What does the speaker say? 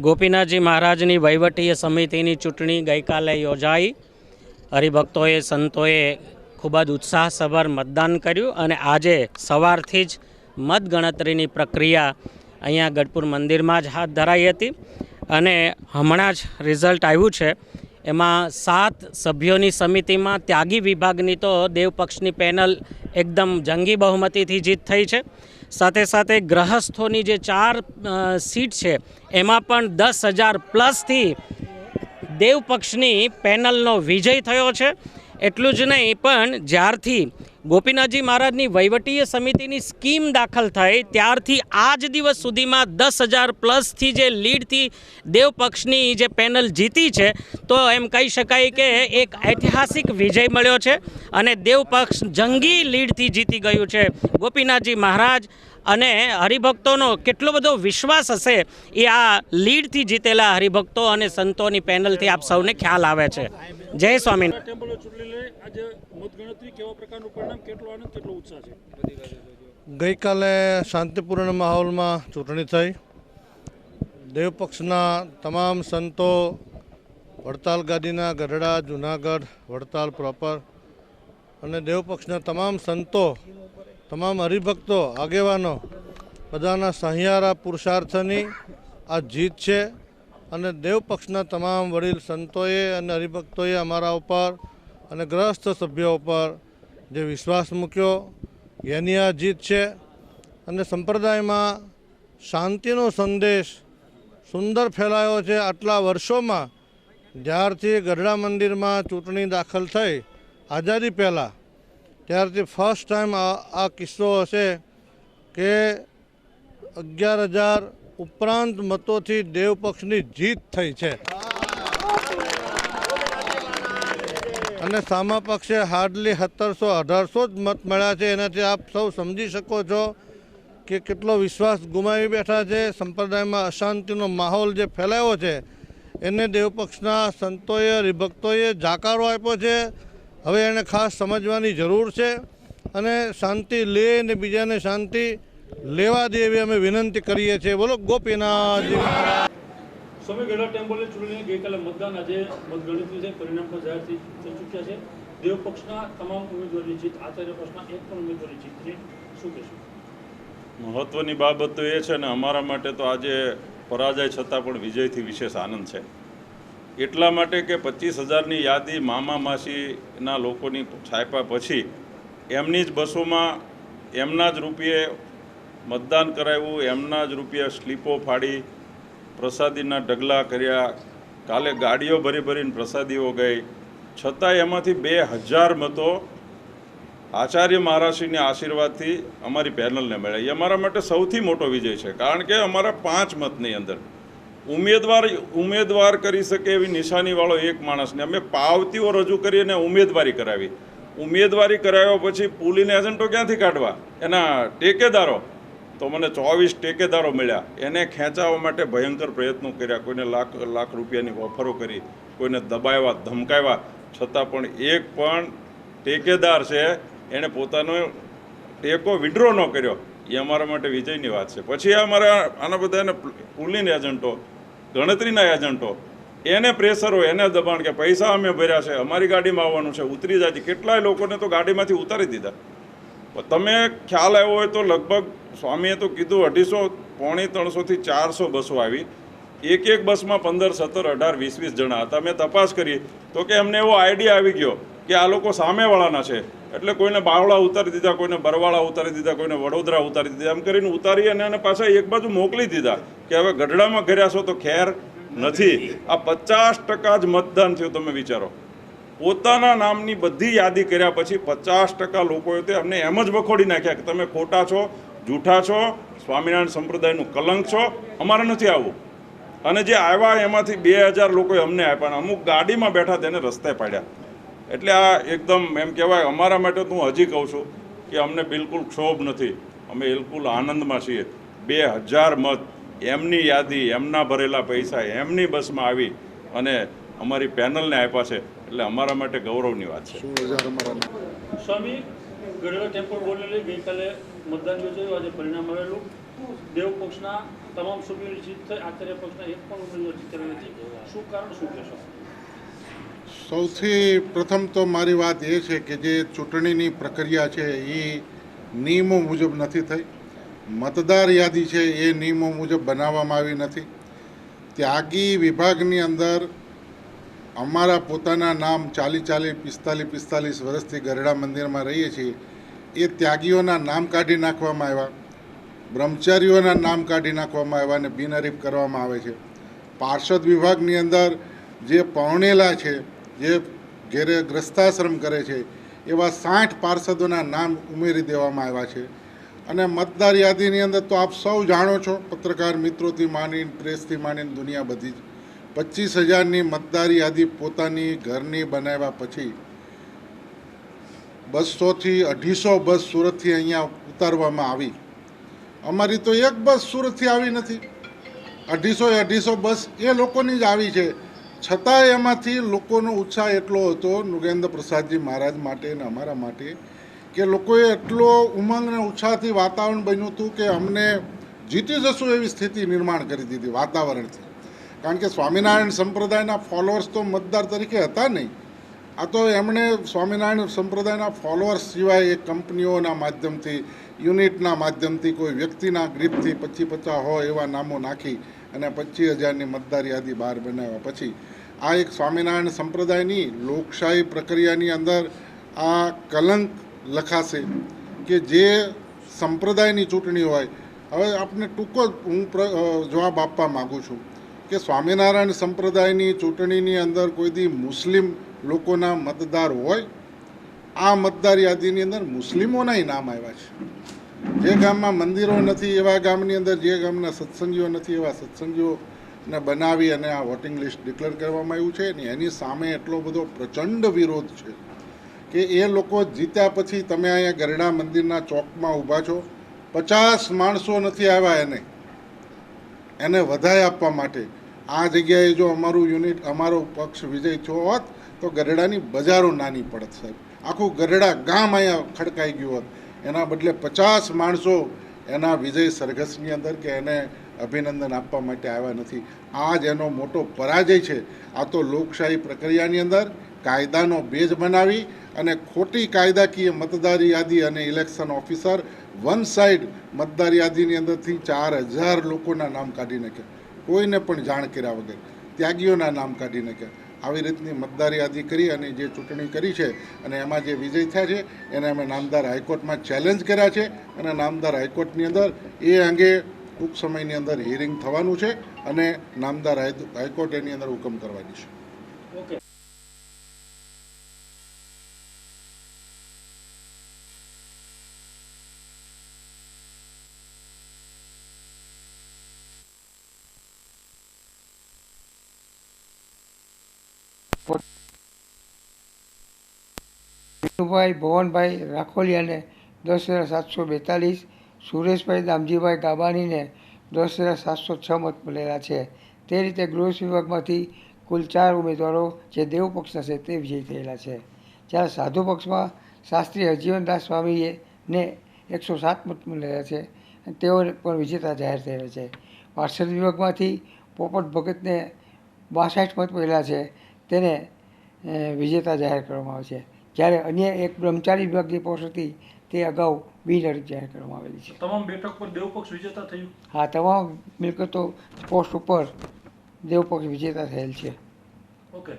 ગોપીનાથજી મહારાજની વહીવટીય સમિતિની ચૂંટણી ગઈકાલે યોજાઈ. હરિભક્તોએ, સંતોએ ખૂબ જ ઉત્સાહસભર મતદાન કર્યું અને આજે સવારથી જ મતગણતરીની પ્રક્રિયા અહીંયા ગઢપુર મંદિરમાં જ હાથ ધરાઈ હતી. અને હમણાં જ રિઝલ્ટ આવ્યું છે એમાં સાત સભ્યોની સમિતિમાં ત્યાગી વિભાગની તો દેવપક્ષની પેનલ એકદમ જંગી બહુમતીથી જીત થઈ છે. સાથે સાથે ગ્રહસ્થોની જે ચાર સીટ છે, એમાં પણ દસ હજાર પ્લસથી દેવપક્ષની પેનલનો વિજય થયો છે. એટલું જ નહીં, પણ જ્યારથી ગોપીનાથજી મહારાજની વહીવટીય સમિતિની સ્કીમ દાખલ થઈ, ત્યારથી આ જ દિવસ સુધીમાં દસ હજાર પ્લસથી જે લીડથી દેવપક્ષની જે પેનલ જીતી છે, તો એમ કહી શકાય કે એક ઐતિહાસિક વિજય મળ્યો છે અને દેવપક્ષ જંગી લીડથી જીતી ગયું છે. ગોપીનાથજી મહારાજ અને હરિભક્તોનો કેટલો બધો વિશ્વાસ હશે એ આ લીડથી જીતેલા હરિભક્તો અને સંતોની પેનલથી આપ સૌને ખ્યાલ આવે છે. જય સ્વામી ટેમ્પલો ચૂંટણી લઈ આજે મતગણતરી કેવા પ્રકારનું પરિણામ કેટલો આનંદ કેટલો ઉત્સાહ છે? ગઈકાલે શાંતિપૂર્ણ માહોલમાં ચૂંટણી થઈ. દેવપક્ષના તમામ સંતો વડતાલ ગાદીના ગઢડા જુનાગઢ વડતાલ પ્રોપર અને દેવપક્ષના તમામ સંતો તમામ હરિભક્તો, આગેવાનો, બધાના સહિયારા પુરુષાર્થની આ જીત છે અને દેવપક્ષના તમામ વડીલ સંતોએ અને હરિભક્તોએ અમારા ઉપર અને ગ્રસ્ત સભ્યો ઉપર જે વિશ્વાસ મૂક્યો, એની આ જીત છે અને સંપ્રદાયમાં શાંતિનો સંદેશ સુંદર ફેલાયો છે. આટલા વર્ષોમાં જ્યારથી ગઢડા મંદિરમાં ચૂંટણી દાખલ થઈ, આઝાદી પહેલાં ત્યારથી ફર્સ્ટ ટાઈમ આ કિસ્સો હશે કે અગિયાર હજાર ઉપરાંત મતોથી દેવપક્ષની જીત થઈ છે. અને સામા પક્ષે હાર્ડલી સત્તરસો, અઢારસો જ મત મળ્યા છે. એનાથી આપ સૌ સમજી શકો છો કે કેટલો વિશ્વાસ ગુમાવી બેઠા છે. સંપ્રદાયમાં અશાંતિનો માહોલ જે ફેલાયો છે, એને દેવપક્ષના સંતોએ હરિભક્તોએ જાકારો આપ્યો છે. હવે એને ખાસ સમજવાની જરૂર છે અને શાંતિ લે ને બીજાને શાંતિ લેવા દે એવી અમે વિનંતી કરીએ છીએ. બોલો ગોપીનાથજી મહારાજ. સ્વામી ગઢડા ટેમ્પલની ચૂંટણી ગઈકાલે મતદાન આજે મતગણતરી છે પરિણામ પણ જાહેર થઈ થઈ ચૂક્યા છે. દેવપક્ષના તમામ ઉમેદવારની જીત આચાર્ય પક્ષના એક પણ ઉમેદવારની જીત છે. શું કહેશો? મહત્વની બાબત તો એ છે ને અમારા માટે તો આજે પરાજય છતાં પણ વિજયથી વિશેષ આનંદ છે. એટલા માટે કે પચીસ હજારની યાદી મામા માસીના લોકોની છાપ્યા પછી એમની જ બસોમાં એમના જ રૂપિયે મતદાન કરાવ્યું, એમના જ રૂપિયે સ્લીપો ફાડી, પ્રસાદીના ઢગલા કર્યા. કાલે ગાડીઓ ભરી ભરીને પ્રસાદીઓ ગઈ. છતાંય એમાંથી બે હજાર મતો આચાર્ય મહારાજશ્રીના આશીર્વાદથી અમારી પેનલને મળ્યા. એ અમારા માટે સૌથી મોટો વિજય છે, કારણ કે અમારા પાંચ મતની અંદર ઉમેદવાર ઉમેદવાર કરી શકે એવી નિશાનીવાળો એક માણસને અમે પાવતીઓ રજૂ કરી અને ઉમેદવારી કરાવી. ઉમેદવારી કરાવ્યા પછી પુલીને એજન્ટો ક્યાંથી કાઢવા? એના ટેકેદારો? તો મને ચોવીસ ટેકેદારો મળ્યા. એને ખેંચાવવા માટે ભયંકર પ્રયત્નો કર્યા. કોઈને લાખ લાખ રૂપિયાની ઓફરો કરી. કોઈને દબાવ્યા, ધમકાવ્યા. છતાં પણ એક પણ ટેકેદાર છે એણે પોતાનો ટેકો વિડ્રો ન કર્યો. એ અમારા માટે વિજયની વાત છે. પછી અમારા આના બધા એને પુલિંગ એજન્ટો ગણતરીના એજન્ટો, એને પ્રેશર હોય, એને દબાણ કે પૈસા અમે ભર્યા છે, અમારી ગાડીમાં આવવાનું છે, ઉતરી જાય કેટલાય લોકોને તો ગાડીમાંથી ઉતારી દીધા. તમે ખ્યાલ આવ્યો હોય તો લગભગ સ્વામીએ તો કીધું અઢીસો પોણી ત્રણસોથી ચારસો બસો આવી. એક એક બસમાં પંદર, સત્તર, અઢાર, વીસ વીસ જણા હતા. મેં તપાસ કરી તો કે એમને એવો આઈડિયા આવી ગયો કે આ લોકો સામેવાળાના છે. એટલે કોઈને બાવળા ઉતારી દીધા, કોઈને બરવાળા ઉતારી દીધા, કોઈને વડોદરા ઉતારી દીધા. એમ કરીને ઉતારી અને એને પાછા એક બાજુ મોકલી દીધા કે હવે ગઢડામાં ઘર્યા છો તો ખેર નથી. આ પચાસ ટકા જ મતદાન થયું, તમે વિચારો. પોતાના નામની બધી યાદી કર્યા પછી પચાસ ટકા લોકોએ તે અમને એમ જ વખોડી નાખ્યા કે તમે ખોટા છો, જૂઠા છો, સ્વામિનારાયણ સંપ્રદાયનું કલંક છો, અમારે નથી આવવું અને જે આવ્યા એમાંથી બે હજાર લોકોએ અમને આપ્યા અમુક ગાડીમાં બેઠા તેને રસ્તે પાડ્યા. એટલે આ એકદમ એમ કહેવાય અમારા માટે તો હું હજી કહું છું કે અમને બિલકુલ ક્ષોભ નથી. અમે બિલકુલ આનંદમાં છીએ. બે હજાર મત એમની યાદી એમના ભરેલા પૈસા એમની બસમાં આવી અને અમારી પેનલને આપ્યા છે. એટલે અમારા માટે ગૌરવની વાત છે. સ્વામી ગઢડા ટેમ્પલ બોર્ડને ગઈકાલે મતદાન યોજાયું. આજે પરિણામ આવેલું. દેવ પક્ષના તમામ સભ્યોની જીત થઈ. આચાર્ય પક્ષના એક પણ ઉમેદવાર જીત્યા નથી. શું કારણ શું કહેશો સૌથી પ્રથમ તો મારી વાત એ છે કે જે ચૂંટણીની પ્રક્રિયા છે, એ નિયમો મુજબ નથી થઈ. મતદાર યાદી છે, એ નિયમો મુજબ બનાવવામાં આવી નથી. ત્યાગી વિભાગની અંદર અમારા પોતાના નામ ચાલી ચાલી પિસ્તાલીસ પિસ્તાલીસ વર્ષથી ગરડા મંદિરમાં રહીએ છીએ. એ ત્યાગીઓના નામ કાઢી નાખવામાં આવ્યા, બ્રહ્મચારીઓના નામ કાઢી નાખવામાં આવ્યા અને બિનહરીફ કરવામાં આવે છે. પાર્ષદ વિભાગની અંદર જે પરણેલા છે જે ઘેરે ગ્રસ્તાશ્રમ કરે છે, એવા સાઠ પાર્ષદોના નામ ઉમેરી દેવામાં આવ્યા છે. અને મતદાર યાદીની અંદર તો આપ સૌ જાણો છો, પત્રકાર મિત્રોથી માંડીને પ્રેસથી માંડીને દુનિયા બધી જ. પચીસ હજારની મતદાર યાદી પોતાની ઘરની બનાવ્યા પછી બસોથી અઢીસો બસ સુરતથી અહીંયા ઉતારવામાં આવી. અમારી તો એક બસ સુરતથી આવી નથી. અઢીસો અઢીસો બસ એ લોકોની જ આવી છે. છતાં એમાંથી લોકોનો ઉત્સાહ એટલો હતો નૃગેન્દ્ર પ્રસાદજી મહારાજ માટે અને અમારા માટે કે લોકોએ એટલો ઉમંગ અને ઉત્સાહથી વાતાવરણ બન્યું હતું કે અમને જીતી જશું એવી સ્થિતિ નિર્માણ કરી દીધી વાતાવરણથી. કારણ કે સ્વામિનારાયણ સંપ્રદાયના ફોલોઅર્સ તો મતદાર તરીકે હતા નહીં. આ તો એમણે સ્વામિનારાયણ સંપ્રદાયના ફોલોઅર્સ સિવાય એ કંપનીઓના માધ્યમથી યુનિટના માધ્યમથી, કોઈ વ્યક્તિના ગ્રીપથી પચી પચાસ હોય એવા નામો નાખી અને પચીસ હજારની મતદાર યાદી બહાર બનાવ્યા પછી આ એક સ્વામિનારાયણ સંપ્રદાયની લોકશાહી પ્રક્રિયાની અંદર આ કલંક લખાશે કે જે સંપ્રદાયની ચૂંટણી હોય. હવે આપને ટૂંકો હું જવાબ આપવા માગું છું કે સ્વામિનારાયણ સંપ્રદાયની ચૂંટણીની અંદર કોઈ દી મુસ્લિમ લોકોના મતદાર હોય. આ મતદાર યાદીની અંદર મુસ્લિમોનાય નામ આવ્યા છે. જે ગામમાં મંદિરો નથી, એવા ગામની અંદર જે ગામના સત્સંગીઓ નથી, એવા સત્સંગીઓને બનાવી અને આ વોટિંગ લિસ્ટ ડિક્લેર કરવામાં આવ્યું છે ને એની સામે એટલો બધો પ્રચંડ વિરોધ છે કે એ લોકો જીત્યા પછી તમે અહીંયા ગરડા મંદિરના ચોકમાં ઊભા છો, પચાસ માણસો નથી આવ્યા એને એને વધારે આપવા માટે. આ જગ્યાએ જો અમારું યુનિટ અમારો પક્ષ વિજય થયો હોત, તો ગરડાની બજારો નાની પડત સાહેબ. આખું ગરડા ગામ અહીંયા ખડકાઈ ગયું હોત. એના બદલે પચાસ માણસો એના વિજય સરઘસની અંદર કે એને અભિનંદન આપવા માટે આવ્યા નથી. આ જ એનો મોટો પરાજય છે. આ તો લોકશાહી પ્રક્રિયાની અંદર કાયદાનો બેજ બનાવી અને ખોટી કાયદાકીય મતદાર યાદી અને ઇલેક્શન ઓફિસર વન સાઈડ મતદાર યાદીની અંદરથી ચાર હજાર લોકોના નામ કાઢી નાખ્યા. કોઈને પણ જાણ કર્યા વગર. ત્યાગીઓના નામ કાઢી નાખ્યા. આવી રીતની મતદાર યાદી કરી અને જે ચૂંટણી કરી છે અને એમાં જે વિજય થયા છે, એને અમે નામદાર હાઈકોર્ટમાં ચેલેન્જ કર્યા છે અને નામદાર હાઈકોર્ટની અંદર એ અંગે ટૂંક સમયની અંદર હિયરિંગ થવાનું છે અને નામદાર હાઈકોર્ટ એની અંદર હુકમ કરવાની છે. ઓકે વિનુભાઈ ભવનભાઈ રાખોલિયાને દસ હજાર સાતસો બેતાલીસ, સુરેશભાઈ દામજીભાઈ ગાબાણીને દસ હજાર સાતસો છ મત મળેલા છે. તે રીતે ગૃહ વિભાગમાંથી કુલ ચાર ઉમેદવારો જે દેવ પક્ષના છે તે વિજયી થયેલા છે. જ્યારે સાધુ પક્ષમાં શાસ્ત્રી હરજીવનદાસ સ્વામીએ ને એકસો સાત મત મળેલા છે, તેઓ પણ વિજેતા જાહેર થયેલા છે. પાર્ષદ વિભાગમાંથી પોપટ ભગતને બાસઠ મત મળેલા છે. તેને વિજેતા જાહેર કરવામાં આવે છે. જ્યારે અન્ય એક બ્રહ્મચારી વિભાગની પોસ્ટ હતી તે અગાઉ બિનહરીફ જાહેર કરવામાં આવેલી છે. તમામ બેઠક પર દેવપક્ષ વિજેતા થયું? હા તમામ મિલકતો પોસ્ટ ઉપર દેવપક્ષ વિજેતા થયેલ છે. ઓકે.